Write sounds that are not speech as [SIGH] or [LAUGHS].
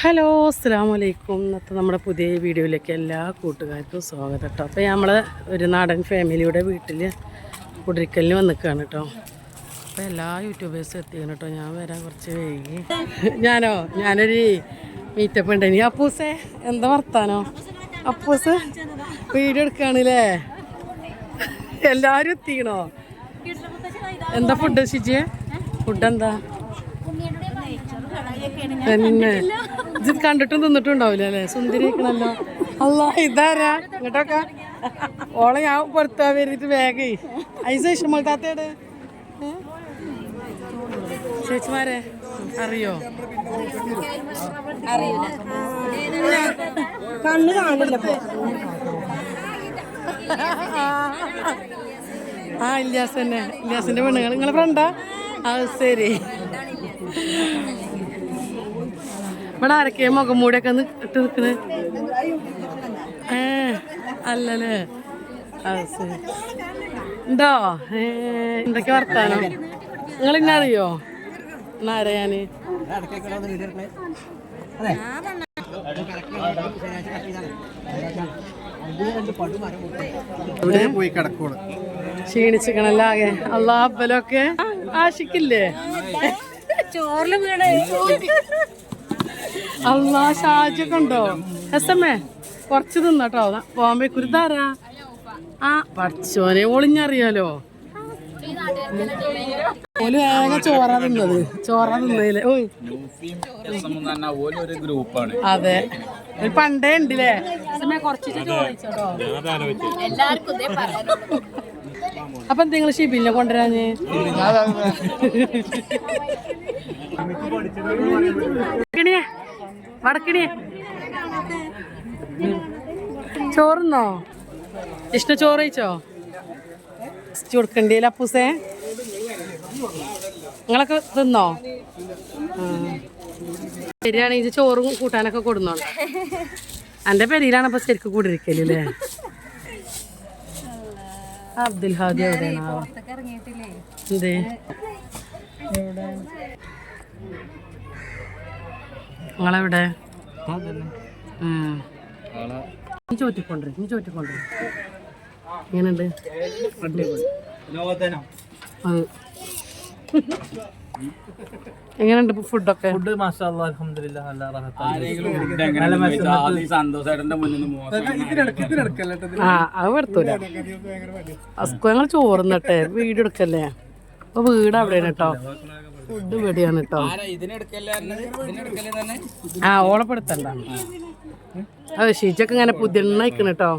Hello അസ്സാം വലൈക്കും ഇന്നത്തെ നമ്മുടെ പുതിയ വീഡിയോയിലേക്ക് എല്ലാ കൂട്ടുകാർക്കും സ്വാഗതം കേട്ടോ. അപ്പോൾ നമ്മൾ ഒരു നാടൻ ഫാമിലിയുടെ വീട്ടിൽ കുടിരിക്കലിന് വന്നിക്കുകയാണ് കേട്ടോ. അപ്പോൾ എല്ലാ യൂട്യൂബേഴ്സും എത്തിക്കണം കേട്ടോ. ഞാൻ വരാൻ കുറച്ച് വൈകി. ഞാനോ? ഞാനൊരു മീറ്റപ്പ് ഉണ്ടെനി അപ്പൂസേ എന്താ വർത്താനോ? അപ്പൂസ് വീഡിയോ എടുക്കുകയാണല്ലേ എല്ലാവരും എത്തിക്കണോ? എന്താ ഫുഡ് ശിജിയെ? ഫുഡ് എന്താ? തന്നെ. ഇത് കണ്ടിട്ടും തിന്നിട്ടും ഉണ്ടാവില്ല അല്ലേ? സുന്ദരിക്കണല്ലോ അല്ല ഇതാരാ? ഇങ്ങോട്ടൊക്കെ. ഓളെ ഞാൻ പുറത്താ വരുന്നിട്ട് വേഗേ ഐസേഷം മൾത്താത്തേട് ചേച്ചിമാരെ അറിയോ? കണ്ണ് കാണില്ല. ആ ഇല്യാസ് തന്നെ. ഇല്യാസിന്റെ പെണ്ണുങ്ങൾ. നിങ്ങളെ ഫ്രണ്ടാ ആ? ശരി. ഇവിടെ ആരൊക്കെയാ മുഖം മൂടിയൊക്കെ ഒന്ന് ഇട്ട് നിൽക്കണ്? ഏ അല്ലല്ലേ? ഉണ്ടോ? എന്തൊക്കെ വർത്താനം? നിങ്ങൾ ഇന്നെ അറിയോ? എന്നാരാ ഞാൻ ഇവിടെ പോയി കിടക്കോൾ ക്ഷീണിച്ചിക്കണല്ലോ ആകെ. അല്ലാ അപ്പലൊക്കെ ആശിക്കില്ലേ? ചോറിലും വീണ്. അല്ലാ ഷാജൊക്കെ ഉണ്ടോ എസ് എം എ കുറച്ച് തിന്നട്ടോ. ബോംബെ കുരുതാരാ ആ പഠിച്ചോനെ ഒളിഞ്ഞറിയാലോ? ഓൽ വേഗം ചോറാ തിന്നത്. ചോറ തിന്നതിൽ ഓയ്. ഒരു ഗ്രൂപ്പാണ് അതെ. ഒരു പണ്ടേ ഉണ്ടല്ലേ? അപ്പൊ നിങ്ങൾ ഷിബിലിനെ കൊണ്ടുവരാഞ്ഞ്? [LAUGHS] വടക്കിണിയെ ചോറുന്നോ? ഇഷ്ട ചോറ് കഴിച്ചോ? ഇസ്റ്റ് കൊടുക്കണ്ടില്ല അപ്പൂസേ? നിങ്ങളൊക്കെ തിന്നോ. ശരിയാണെങ്കിൽ ചോറും കൂട്ടാനൊക്കെ കൊടുന്നോളൂ. എന്റെ പെരിയിലാണ് ഇപ്പൊ ശരിക്കും കൂടിയിരിക്കലല്ലേ അബ്ദുൽ ഹാദി എവിടെയാണോ? എന്തേ? നിങ്ങളെവിടെ. നീ നീ എങ്ങനെയുണ്ട്? അത്. എങ്ങനെയുണ്ട് ഇപ്പൊ ഫുഡൊക്കെ? ഫുഡ് മാഷാ അല്ലാഹ് അൽഹംദുലില്ലാ നല്ല ആ അത് അസ്കോ ഞങ്ങൾ ചോറുന്നട്ടെ വീട് എടുക്കല്ലേ? അപ്പൊ വീട് അവിടെയാണ് കേട്ടോ. ഫുഡ് ഇവിടെയാണ് കേട്ടോ ആ ഓളപ്പെടുത്തണ്ട അതെ ഷീജൊക്കെ ഇങ്ങനെ പുതിയ അയക്കണ കേട്ടോ